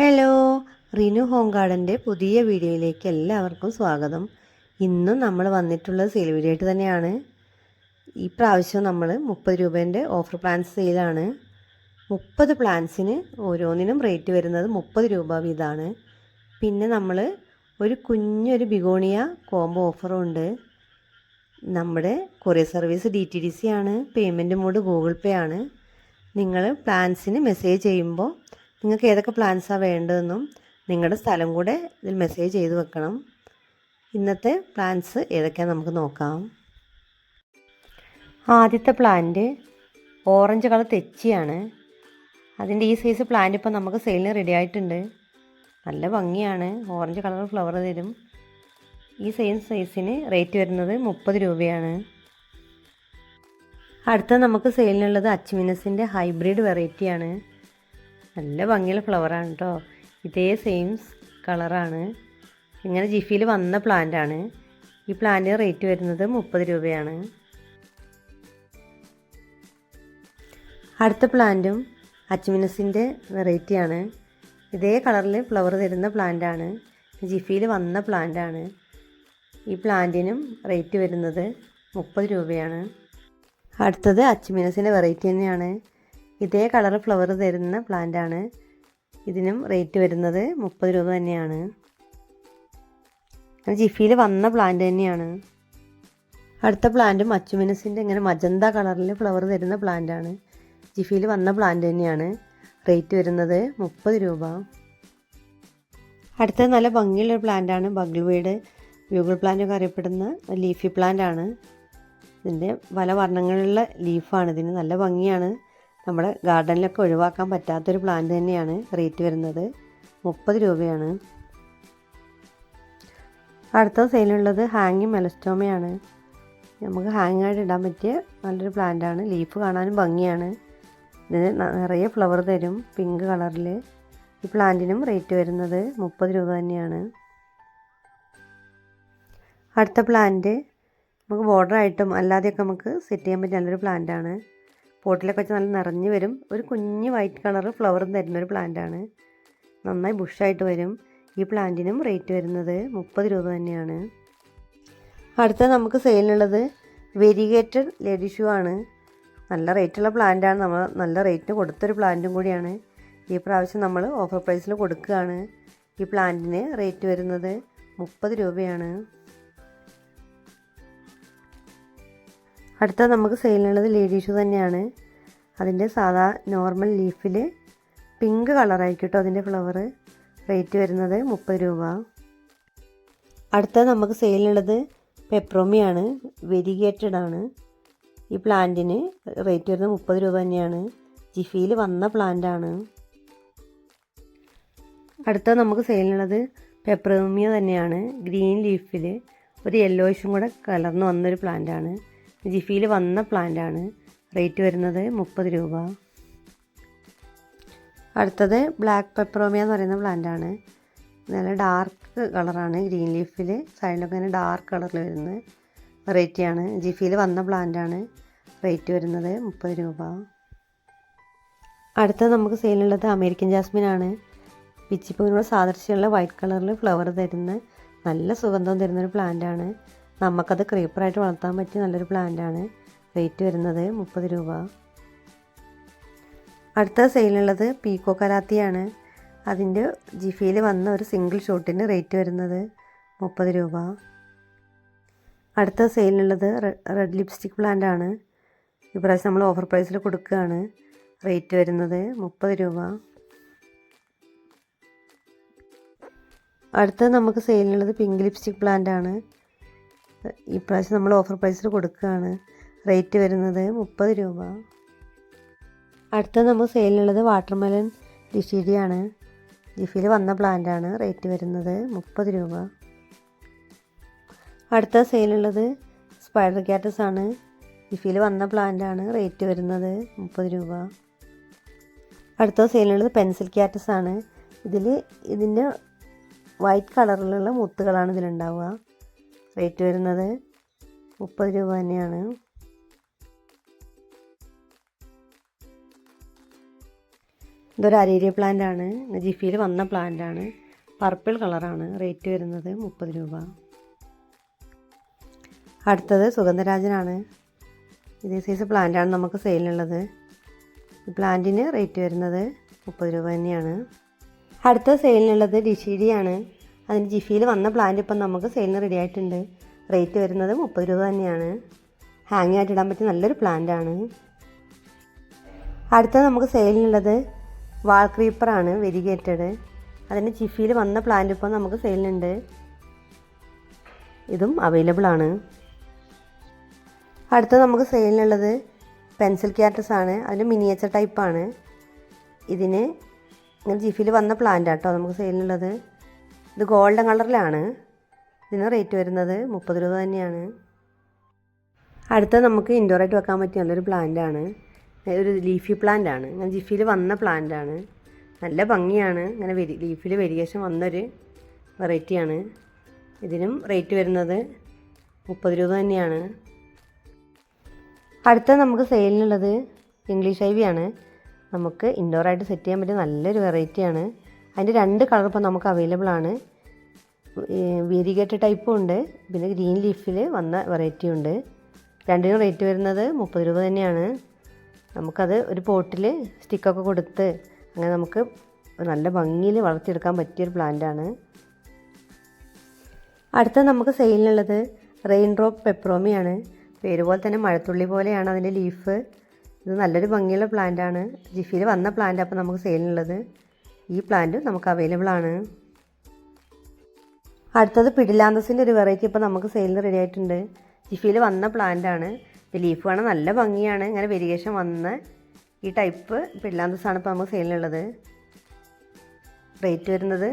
Hello Rinu home ഗാർഡന്റെ പുതിയ വീഡിയോയിലേക്ക് എല്ലാവർക്കും സ്വാഗതം. ഇന്നും നമ്മൾ വന്നിട്ടുള്ളത് സെയിൽ വീഡിയോ ആയിട്ട് തന്നെയാണ്. ഈ പ്രാവശ്യം നമ്മൾ മുപ്പത് രൂപേന്റെ ഓഫർ പ്ലാൻസ് സെയിലാണ് മുപ്പത് പ്ലാൻസിന് ഓരോന്നിനും റേറ്റ് വരുന്നത് മുപ്പത് രൂപ വീതമാണ്. പിന്നെ നമ്മൾ ഒരു കുഞ്ഞൊരു ബിഗോണിയ കോംബോ ഓഫറും ഉണ്ട്. നമ്മുടെ courier service D T D C ആണ്. പേയ്മെന്റ് മോഡ് ഗൂഗിൾ പേ ആണ്. നിങ്ങൾ പ്ലാൻസിന് മെസ്സേജ് ചെയ്യുമ്പോൾ നിങ്ങൾക്ക് ഏതൊക്കെ പ്ലാൻസാണ് വേണ്ടതെന്നും നിങ്ങളുടെ സ്ഥലം കൂടെ ഇതിൽ മെസ്സേജ് ചെയ്ത് വെക്കണം. ഇന്നത്തെ പ്ലാൻസ് ഏതൊക്കെയാണെന്ന് നമുക്ക് നോക്കാം. ആദ്യത്തെ പ്ലാന്റ് ഓറഞ്ച് കളർ തെച്ചിയാണ്. അതിന്റെ ഈ സൈസ് പ്ലാന്റ് ഇപ്പോൾ നമുക്ക് സെയിലിന് റെഡി ആയിട്ടുണ്ട്. നല്ല ഭംഗിയാണ്. ഓറഞ്ച് കളർ ഫ്ലവർ തരും. ഈ സെയിം സൈസിന് റേറ്റ് വരുന്നത് മുപ്പത് രൂപയാണ്. അടുത്ത നമുക്ക് സെയിലിനുള്ളത് അച്ചുമിനസിന്റെ ഹൈബ്രിഡ് വെറൈറ്റിയാണ് നല്ല ഭംഗിയുള്ള ഫ്ലവറാണ് കേട്ടോ ഇതേ സെയിം കളറാണ് ഇങ്ങനെ ജിഫിയിൽ വന്ന പ്ലാന്റാണ് ഈ പ്ലാന്റിന് റേറ്റ് വരുന്നത് മുപ്പത് രൂപയാണ്. അടുത്ത പ്ലാന്റും അച്ചുമിനസിന്റെ വെറൈറ്റിയാണ് ഇതേ കളറിൽ ഫ്ലവർ തരുന്ന പ്ലാന്റാണ് ജിഫിയിൽ വന്ന പ്ലാന്റാണ് ഈ പ്ലാന്റിനും റേറ്റ് വരുന്നത് മുപ്പത് രൂപയാണ്. അടുത്തത് അച്ചുമിനസിന്റെ വെറൈറ്റി തന്നെയാണ്. ഇതേ കളർ ഫ്ലവർ തരുന്ന പ്ലാന്റാണ് ഇതിനും റേറ്റ് വരുന്നത് മുപ്പത് രൂപ തന്നെയാണ്. ജിഫിയിൽ വന്ന പ്ലാന്റ് തന്നെയാണ്. അടുത്ത പ്ലാന്റ് മച്ചുമിനസിന്റെ ഇങ്ങനെ മജന്ത കളറിൽ ഫ്ലവർ തരുന്ന പ്ലാന്റാണ് ജിഫിയിൽ വന്ന പ്ലാന്റ് തന്നെയാണ്. റേറ്റ് വരുന്നത് മുപ്പത് രൂപ. അടുത്തത് നല്ല ഭംഗിയുള്ളൊരു പ്ലാന്റാണ് ബഗിൾ വീട് ബ്യൂഗിൾ പ്ലാന്റ് ഒക്കെ അറിയപ്പെടുന്ന ലീഫി പ്ലാന്റ് ആണ്. ഇതിന്റെ പല വർണങ്ങളിലുള്ള ലീഫാണ് ഇതിന് നല്ല ഭംഗിയാണ്. നമ്മുടെ ഗാർഡനിലൊക്കെ ഒഴിവാക്കാൻ പറ്റാത്തൊരു പ്ലാന്റ് തന്നെയാണ് റേറ്റ് വരുന്നത്. മുപ്പത് രൂപയാണ്. അടുത്ത സെയിലുള്ളത് ഹാങ്ങിങ് മെലസ്റ്റോമയാണ് നമുക്ക് ഹാങ് ആയിട്ട് ഇടാൻ പറ്റിയ നല്ലൊരു പ്ലാന്റാണ് ലീഫ് കാണാനും ഭംഗിയാണ്. ഇതിന് നിറയെ ഫ്ലവർ തരും പിങ്ക് കളറിൽ ഈ പ്ലാന്റിനും റേറ്റ് വരുന്നത് മുപ്പത് രൂപ തന്നെയാണ്. അടുത്ത പ്ലാന്റ് നമുക്ക് ബോർഡറായിട്ടും അല്ലാതെയൊക്കെ നമുക്ക് സെറ്റ് ചെയ്യാൻ പറ്റിയ നല്ലൊരു പ്ലാന്റാണ് പോട്ടിലൊക്കെ വെച്ച് നല്ല നിറഞ്ഞു വരും. ഒരു കുഞ്ഞ് വൈറ്റ് കളർ ഫ്ലവറും തരുന്ന ഒരു പ്ലാന്റാണ് നന്നായി ബുഷായിട്ട് വരും. ഈ പ്ലാന്റിനും റേറ്റ് വരുന്നത് മുപ്പത് രൂപ തന്നെയാണ്. അടുത്ത നമുക്ക് സെയിലിനുള്ളത് വെരിഗേറ്റഡ് ലേഡി ഷൂ ആണ്. നല്ല റേറ്റുള്ള പ്ലാന്റാണ് നമ്മൾ നല്ല റേറ്റിന് കൊടുത്തൊരു പ്ലാന്റും കൂടിയാണ്. ഈ പ്രാവശ്യം നമ്മൾ ഓഫർ പ്രൈസിൽ കൊടുക്കുകയാണ്. ഈ പ്ലാന്റിന് റേറ്റ് വരുന്നത് മുപ്പത് രൂപയാണ്. അടുത്ത നമുക്ക് സെയിലിനുള്ളത് ലേഡി ഷൂ തന്നെയാണ്. അതിന്റെ സാധാ നോർമൽ ലീഫിൽ പിങ്ക് കളറായിരിക്കും കേട്ടോ അതിന്റെ ഫ്ലവർ റേറ്റ് വരുന്നത് മുപ്പത് രൂപ. അടുത്ത നമുക്ക് സെയിലിനുള്ളത് പെപ്രോമിയാണ് വെരിഗേറ്റഡ് ആണ്. ഈ പ്ലാന്റിന് റേറ്റ് വരുന്നത് മുപ്പത് രൂപ തന്നെയാണ്. ജിഫിയിൽ വന്ന പ്ലാന്റാണ് അടുത്ത നമുക്ക് സെയിലിനുള്ളത് പെപ്രോമിയ തന്നെയാണ്. ഗ്രീൻ ലീഫിൽ ഒരു യെല്ലോയിഷും കൂടെ കലർന്ന് വന്നൊരു പ്ലാന്റാണ് ജിഫിയിൽ വന്ന പ്ലാന്റാണ്. റേറ്റ് വരുന്നത് മുപ്പത് രൂപ. അടുത്തത് ബ്ലാക്ക് പെപ്പറോമിയ എന്ന് പറയുന്ന പ്ലാന്റാണ്. നല്ല ഡാർക്ക് കളറാണ്. ഗ്രീൻ ലീഫിൽ സൈഡിലൊക്കെ ഇങ്ങനെ ഡാർക്ക് കളറിൽ വരുന്ന വെറൈറ്റിയാണ്. ജിഫിയിൽ വന്ന പ്ലാന്റാണ്. റേറ്റ് വരുന്നത് മുപ്പത് രൂപ. അടുത്തത് നമുക്ക് സെയിലുള്ളത് അമേരിക്കൻ ജാസ്മിൻ ആണ് പിച്ചിപ്പൂവിനോട് സാദൃശ്യമുള്ള വൈറ്റ് കളറിൽ ഫ്ലവർ തരുന്ന നല്ല സുഗന്ധം തരുന്നൊരു പ്ലാന്റാണ്. നമുക്കത് ക്രീപ്പറായിട്ട് വളർത്താൻ പറ്റിയ നല്ലൊരു പ്ലാന്റാണ്. റേറ്റ് വരുന്നത് മുപ്പത് രൂപ. അടുത്ത സെയിലുള്ളത് പീക്കോ കരാത്തിയാണ്. അതിന്റെ ജിഫിയിൽ വന്ന ഒരു സിംഗിൾ ഷോട്ടിന് റേറ്റ് വരുന്നത് മുപ്പത് രൂപ. അടുത്ത സെയിലുള്ളത് റെഡ് ലിപ്സ്റ്റിക് പ്ലാന്റ് ആണ് ഇപ്രാവശ്യം നമ്മൾ ഓഫർ പ്രൈസിൽ കൊടുക്കുകയാണ്. റേറ്റ് വരുന്നത് മുപ്പത് രൂപ. അടുത്ത നമുക്ക് സെയിലിനുള്ളത് പിങ്ക് ലിപ്സ്റ്റിക് പ്ലാന്റ് ആണ് ഇപ്രാവശ്യം നമ്മൾ ഓഫർ പ്രൈസിൽ കൊടുക്കുകയാണ്. റേറ്റ് വരുന്നത് മുപ്പത് രൂപ. അടുത്ത സെയിലുള്ളത് സെയിലിനുള്ളത് വാട്ടർമെലൻ ഡിഷിഡിയാണ് ജിഫിയിൽ വന്ന പ്ലാന്റാണ് റേറ്റ് വരുന്നത് മുപ്പത് രൂപ. അടുത്ത സെയിലുള്ളത് സ്പൈഡർ ക്യാറ്റസ് ആണ്. ജിഫിയിൽ വന്ന പ്ലാന്റാണ് റേറ്റ് വരുന്നത് മുപ്പത് രൂപ. അടുത്ത സെയിലുള്ളത് പെൻസിൽ ക്യാറ്റസ് ആണ്. ഇതിൽ ഇതിന്റെ വൈറ്റ് കളറിലുള്ള മുത്തുകളാണ് ഇതിലുണ്ടാവുക. റേറ്റ് വരുന്നത് മുപ്പത് രൂപ തന്നെയാണ്. ഇതൊരു അരേരിയ പ്ലാന്റ് ആണ്. ജിഫിയിൽ വന്ന പ്ലാന്റ് ആണ്. പർപ്പിൾ കളറാണ് റേറ്റ് വരുന്നത് മുപ്പത് രൂപ. അടുത്തത് സുഗന്ധരാജനാണ്. ഇതേ സൈസ് പ്ലാന്റാണ് നമുക്ക് സെയിലിനുള്ളത് പ്ലാന്റിന് റേറ്റ് വരുന്നത് മുപ്പത് രൂപ തന്നെയാണ്. അടുത്ത സെയിലിനുള്ളത് ഡിഷിഡിയാണ്. അതിന് ജിഫിയിൽ വന്ന പ്ലാന്റ് ഇപ്പം നമുക്ക് സെയിലിന് റെഡി ആയിട്ടുണ്ട്. റേറ്റ് വരുന്നത് മുപ്പത് രൂപ തന്നെയാണ്. ഹാങ് ആയിട്ട് ഇടാൻ പറ്റിയ നല്ലൊരു പ്ലാന്റ് ആണ്. അടുത്തത് നമുക്ക് സെയിലിനുള്ളത് വാൾ ക്രീപ്പറാണ് വെരിഗേറ്റഡ് അതിന് ജിഫിയിൽ വന്ന പ്ലാന്റ് ഇപ്പോൾ നമുക്ക് സെയിലിനുണ്ട് ഇതും അവൈലബിൾ ആണ്. അടുത്തത് നമുക്ക് സെയിലിനുള്ളത് പെൻസിൽ ക്യാറ്റസ് ആണ്. അതിന് മിനിയേച്ചർ ടൈപ്പാണ് ഇതിന് ഇങ്ങനെ ജിഫിയിൽ വന്ന പ്ലാന്റ് ആട്ടോ നമുക്ക് സെയിലിനുള്ളത് ഇത് ഗോൾഡൻ കളറിലാണ്. ഇതിന് റേറ്റ് വരുന്നത് മുപ്പത് രൂപ തന്നെയാണ്. അടുത്ത നമുക്ക് ഇൻഡോറായിട്ട് വെക്കാൻ പറ്റിയ നല്ലൊരു പ്ലാന്റ് ആണ്. ഒരു ലീഫി പ്ലാന്റ് ആണ്. ഇങ്ങനെ ജിഫിയിൽ വന്ന പ്ലാന്റ് ആണ്. നല്ല ഭംഗിയാണ്. ഇങ്ങനെ വെരി ലീഫിൽ വെരിയേഷൻ വന്നൊരു വെറൈറ്റിയാണ് ഇതിനും റേറ്റ് വരുന്നത് മുപ്പത് രൂപ തന്നെയാണ്. അടുത്ത നമുക്ക് സെയിലിനുള്ളത് ഇംഗ്ലീഷ് ഐവിയാണ് നമുക്ക് ഇൻഡോറായിട്ട് സെറ്റ് ചെയ്യാൻ പറ്റിയ നല്ലൊരു വെറൈറ്റിയാണ് അതിന്റെ രണ്ട് കളർ ഇപ്പോൾ നമുക്ക് അവൈലബിൾ ആണ്. വേരിഗേറ്റ് ടൈപ്പും ഉണ്ട്. പിന്നെ ഗ്രീൻ ലീഫിൽ വന്ന വെറൈറ്റി ഉണ്ട്. രണ്ടിനും റേറ്റ് വരുന്നത് മുപ്പത് രൂപ തന്നെയാണ്. നമുക്കത് ഒരു പോട്ടിൽ സ്റ്റിക്കൊക്കെ കൊടുത്ത് അങ്ങനെ നമുക്ക് നല്ല ഭംഗിയിൽ വളർത്തിയെടുക്കാൻ പറ്റിയൊരു പ്ലാന്റാണ് അടുത്ത നമുക്ക് സെയിലിനുള്ളത് റെയിൻ ഡ്രോപ്പ് പെപ്രോമിയാണ് പേര് പോലെ തന്നെ മഴത്തുള്ളി പോലെയാണ് അതിന്റെ ലീഫ് ഇത് നല്ലൊരു ഭംഗിയുള്ള പ്ലാന്റാണ് ജിഫിയിൽ വന്ന പ്ലാന്റ് അപ്പോൾ നമുക്ക് സെയിലിനുള്ളത് ഈ പ്ലാന്റ് നമുക്ക് അവൈലബിൾ ആണ്. അടുത്തത് പിടിലാന്തസിന്റെ ഒരു വെറൈറ്റി ഇപ്പോൾ നമുക്ക് സെയിലിന് റെഡി ആയിട്ടുണ്ട്. ജിഫിയിൽ വന്ന പ്ലാന്റ് ആണ്. ഇത് ലീഫ് കാണാൻ നല്ല ഭംഗിയാണ്. ഇങ്ങനെ വെരിയേഷൻ വന്ന ഈ ടൈപ്പ് പിടിലാന്തസാണ് ആണ് ഇപ്പോൾ നമുക്ക് സെയിലിനുള്ളത് റേറ്റ് വരുന്നത്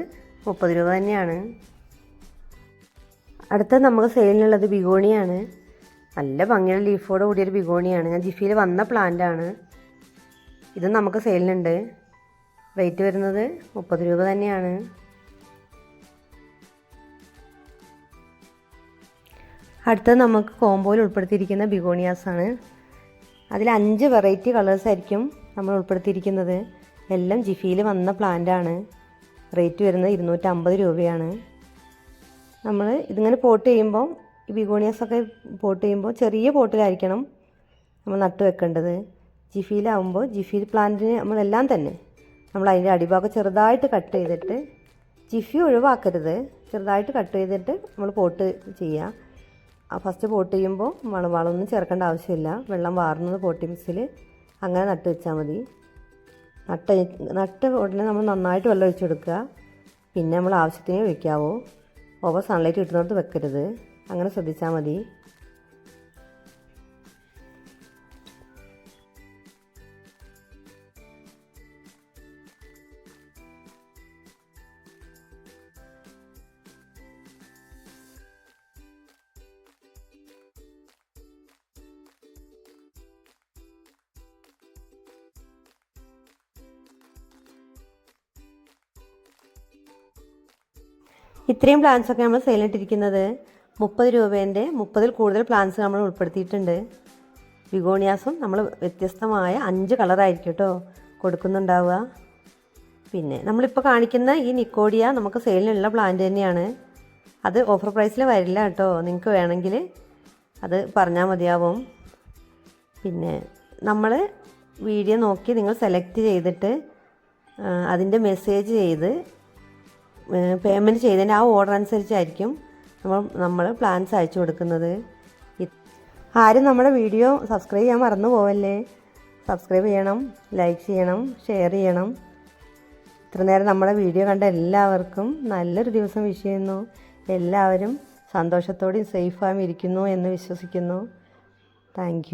മുപ്പത് രൂപ തന്നെയാണ്. അടുത്തത് നമുക്ക് സെയിലിനുള്ളത് ബിഗോണിയാണ്. നല്ല ഭംഗിയുള്ള ലീഫോട് കൂടിയൊരു ബിഗോണിയാണ്. ഞാൻ ജിഫിയിൽ വന്ന പ്ലാന്റ് ആണ്. ഇത് നമുക്ക് സെയിലിനുണ്ട് റേറ്റ് വരുന്നത് മുപ്പത് രൂപ തന്നെയാണ്. അടുത്തത് നമുക്ക് കോംബോയിൽ ഉൾപ്പെടുത്തിയിരിക്കുന്ന ബിഗോണിയാസ് ആണ്. അതിൽ അഞ്ച് വെറൈറ്റി കളേഴ്സ് ആയിരിക്കും നമ്മൾ ഉൾപ്പെടുത്തിയിരിക്കുന്നത്. എല്ലാം ജിഫിയിൽ വന്ന പ്ലാന്റ് ആണ്. റേറ്റ് വരുന്നത് ഇരുന്നൂറ്റമ്പത് രൂപയാണ്. നമ്മൾ ഇതിങ്ങനെ പോട്ട് ചെയ്യുമ്പോൾ ഈ ബിഗോണിയാസൊക്കെ പോട്ട് ചെയ്യുമ്പോൾ ചെറിയ പോട്ടിലായിരിക്കണം നമ്മൾ നട്ടു വെക്കേണ്ടത്. ജിഫിയിലാവുമ്പോൾ ജിഫിയിൽ പ്ലാന്റിന് നമ്മളെല്ലാം തന്നെ നമ്മൾ അതിന്റെ അടിഭാഗം ചെറുതായിട്ട് കട്ട് ചെയ്തിട്ട് ചിഫി ഒഴിവാക്കരുത്. ചെറുതായിട്ട് കട്ട് ചെയ്തിട്ട് നമ്മൾ പോട്ട് ചെയ്യുക ആ ഫസ്റ്റ് പോട്ട് ചെയ്യുമ്പോൾ വളം വളമൊന്നും ചേർക്കേണ്ട ആവശ്യമില്ല. വെള്ളം വാർന്നത് പോട്ടി മിക്സിൽ അങ്ങനെ നട്ട് വെച്ചാൽ മതി. നട്ട് നട്ട് ഉടനെ നമ്മൾ നന്നായിട്ട് വെള്ളം ഒഴിച്ചു കൊടുക്കുക. പിന്നെ നമ്മൾ ആവശ്യത്തിന് ഒഴിക്കാവോ ഓവർ സൺലൈറ്റ് കിട്ടുന്നിടത്ത് വെക്കരുത്. അങ്ങനെ ശ്രദ്ധിച്ചാൽ മതി. ഇത്രയും പ്ലാൻസൊക്കെ നമ്മൾ സെയിലിട്ടിരിക്കുന്നത് മുപ്പത് രൂപേന്റെ മുപ്പതിൽ കൂടുതൽ പ്ലാൻസ് നമ്മൾ ഉൾപ്പെടുത്തിയിട്ടുണ്ട്. വിഗോണിയാസും നമ്മൾ വ്യത്യസ്തമായ അഞ്ച് കളറായിരിക്കും കേട്ടോ കൊടുക്കുന്നുണ്ടാവുക. പിന്നെ നമ്മളിപ്പോൾ കാണിക്കുന്ന ഈ നിക്കോഡിയ നമുക്ക് സെയിലിനുള്ള പ്ലാന്റ് തന്നെയാണ്. അത് ഓഫർ പ്രൈസിൽ വരില്ല കേട്ടോ. നിങ്ങൾക്ക് വേണമെങ്കിൽ അത് പറഞ്ഞാൽ മതിയാവും. പിന്നെ നമ്മൾ വീഡിയോ നോക്കി നിങ്ങൾ സെലക്ട് ചെയ്തിട്ട് അതിന്റെ മെസ്സേജ് ചെയ്ത് പേയ്മെന്റ് ചെയ്തതിന്റെ ആ ഓർഡർ അനുസരിച്ചായിരിക്കും നമ്മൾ നമ്മൾ പ്ലാൻസ് അയച്ചു കൊടുക്കുന്നത്. ആരും നമ്മുടെ വീഡിയോ സബ്സ്ക്രൈബ് ചെയ്യാൻ മറന്നു പോവല്ലേ? സബ്സ്ക്രൈബ് ചെയ്യണം ലൈക്ക് ചെയ്യണം ഷെയർ ചെയ്യണം. ഇത്ര നേരം നമ്മുടെ വീഡിയോ കണ്ട എല്ലാവർക്കും നല്ലൊരു ദിവസം വിഷ് ചെയ്യുന്നു. എല്ലാവരും സന്തോഷത്തോടെയും സേഫ് ആയി ഇരിക്കുന്നു എന്ന് വിശ്വസിക്കുന്നു. താങ്ക്